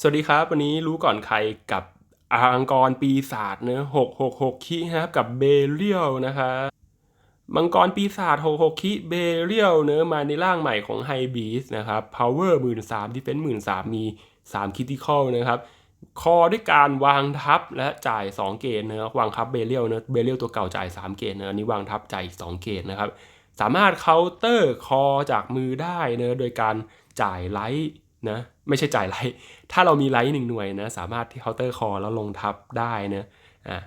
สวัสดีครับ วันนี้รู้ก่อนใครกับอังกรปีศาจเนอหกหกหกคินะครับกับเบเรียลนะครับมังกรปีศาจหกหกคิเบเรียลเนื้อมาในร่างใหม่ของไฮบีสนะครับ power หมื่นสามดิเฟนซ์หมื่นสามมีสามคิติคอลนะครับ คอด้วยการวางทับและจ่าย2เกตเนื้อวางทับเบเรียลเนื้อเบเรียลตัวเก่าจ่าย3เกตเนอะอันนี้วางทับจ่ายอีก2เกตนะครับ สามารถเคาน์เตอร์คอจากมือได้เนื้อโดยการจ่ายไลท์ นะไม่ใช่จ่ายไลท์ถ้าเรามีไลท์หนึ่งหน่วยนะสามารถที่เคาน์เตอร์คอแล้วลงทับได้นะอ่า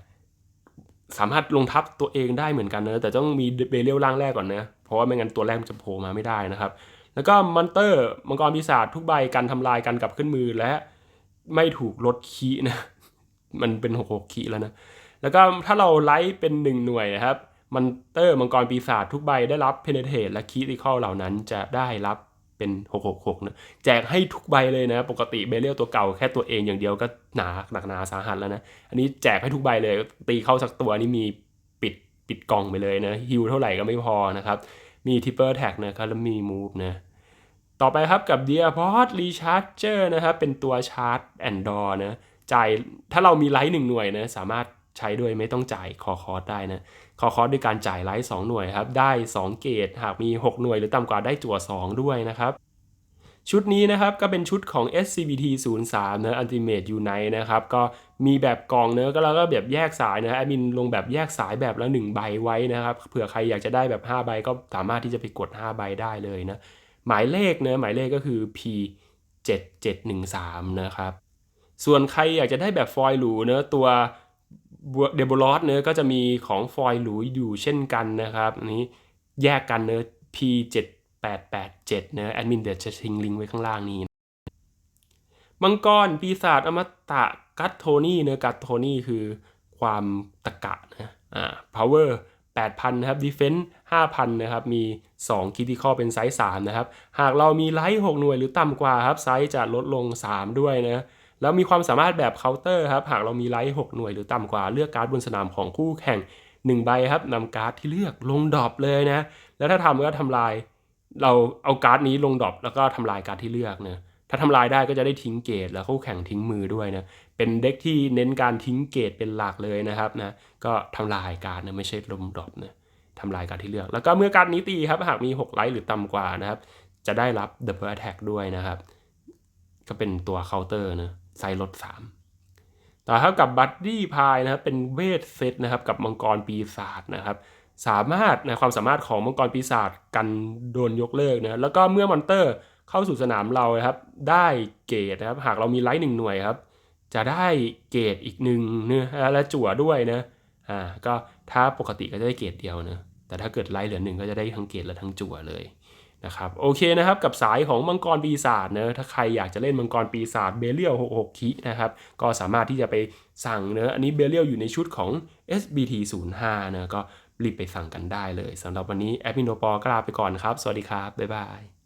สามารถลงทับตัวเองได้เหมือนกันนะแต่ต้องมีเบเรียลร่างแรกก่อนนะเพราะว่าไม่งั้นตัวแรกมันจะโผล่มาไม่ได้นะครับ แล้วก็มอนเตอร์มังกรปีศาจทุกใบการทำลายกันกลับขึ้นมือและไม่ถูกลดคีนะ มันเป็นหกหกคีแล้วนะ แล้วก็ถ้าเราไลท์เป็นหนึ่งหน่วยนะครับมันเตอร์มังกรปีศาจทุกใบได้รับเพเนเทตและคีติคอลเหล่านั้นจะได้รับ เป็น 666นะแจกให้ทุกใบเลยนะ ปกติเบเรียลตัวเก่าแค่ตัวเองอย่างเดียวก็หนาหนักหนาสาหัสแล้วนะ อันนี้แจกให้ทุกใบเลย ตีเข้าสักตัวนี่มีปิดปิดกล่องไปเลยนะฮิวเท่าไหร่ก็ไม่พอนะครับ มีทิปเปอร์แท็กนะครับแล้วมีมูฟนะต่อไปครับกับ d e a r p o d Recharger นะครับเป็นตัวชาร์จแอนดอร์นะจ่ายถ้าเรามีไลท์หนึ่งหน่วยนะสามารถ ใช้ด้วยไม่ต้องจ่ายคอคอร์สได้นะคอคอร์สด้วยการจ่ายไลท์2หน่วยครับได้ 2 เกตหากมี 6 หน่วยหรือต่ำกว่าได้จั่ว 2 ด้วยนะครับ ชุดนี้นะครับก็เป็นชุดของ SCBT 03นะ Ultimate Unite นะครับ ก็มีแบบกล่องเนอะก็แล้วก็แบบแยกสายนะแอดมินลงแบบแยกสายแบบละ 1 ใบไว้นะครับ เผื่อใครอยากจะได้แบบ 5 ใบก็สามารถที่จะไปกด 5 ใบได้เลยนะ หมายเลขเนะหมายเลขก็คือ P 7713นะครับส่วนใครอยากจะได้แบบฟอยล์หรูเนะตัว เดโบลอสเนะก็จะมีของฟอยล์หรูอยู่เช่นกันนะครับนี้แยกกันเนะ P 7887 เนะแอดมินเดี๋ยวจะทิ้งลิงก์ไว้ข้างล่างนี้มังกรปีศาจอมตะกัตโทนี่เนะกัตโทนี่คือความตะกะนะอ่า power 8,000 นะครับ defense 5,000 นะครับ มี 2 critical เป็นไซส์ 3 นะครับ หากเรามีไลท์ 6 หน่วยหรือต่ำกว่าครับ ไซส์จะลดลง 3 ด้วยนะ แล้วมีความสามารถแบบเคาน์เตอร์ครับหากเรามีไลท์6หน่วยหรือต่ำกว่าเลือกการ์ดบนสนามของคู่แข่ง 1 ใบครับนำการ์ดที่เลือกลงดรอปเลยนะ แล้วถ้าทำก็ทำลายเราเอาการ์ดนี้ลงดรอปแล้วก็ทำลายการ์ดที่เลือกนะถ้าทำลายได้ก็จะได้ทิ้งเกตแล้วคู่แข่งทิ้งมือด้วยนะเป็นเด็กที่เน้นการทิ้งเกตเป็นหลักเลยนะครับนะก็ทำลายการ์ดนะไม่ใช่ลมดรอปนะทำลายการ์ดที่เลือก แล้วก็เมื่อการ์ดนี้ตีครับหากมี 6 ไลท์หรือต่ำกว่านะครับจะได้รับ Double Attack ด้วยนะครับ ก็เป็นตัวเคาน์เตอร์นะ ไซส์ลด3ต่อครับกับบัตตี้พายนะครับเป็นเวทเซตนะครับกับมังกรปีศาจนะครับสามารถนะความสามารถของมังกรปีศาจกันโดนยกเลิกนะแล้วก็เมื่อมอนเตอร์เข้าสู่สนามเราครับได้เกรดนะครับหากเรามีไลท์หนึ่งหน่วยครับจะได้เกรดอีกหนึ่งเนื้อและจั่วด้วยนะอ่าก็ถ้าปกติก็จะได้เกรดเดียวนะแต่ถ้าเกิดไลท์เหลือหนึ่งก็จะได้ทั้งเกรดและทั้งจั่วเลย นะครับโอเคนะครับกับสายของมังกรปีศาจเนะถ้าใครอยากจะเล่นมังกรปีศาจเบเลียล66คินะครับก็สามารถที่จะไปสั่งเนะอันนี้เบเลียลอยู่ในชุดของ SBT 05นะก็รีบไปสั่งกันได้เลยสำหรับวันนี้แอดมินโนปอกลาไปก่อนครับ สวัสดีครับ บ๊ายบาย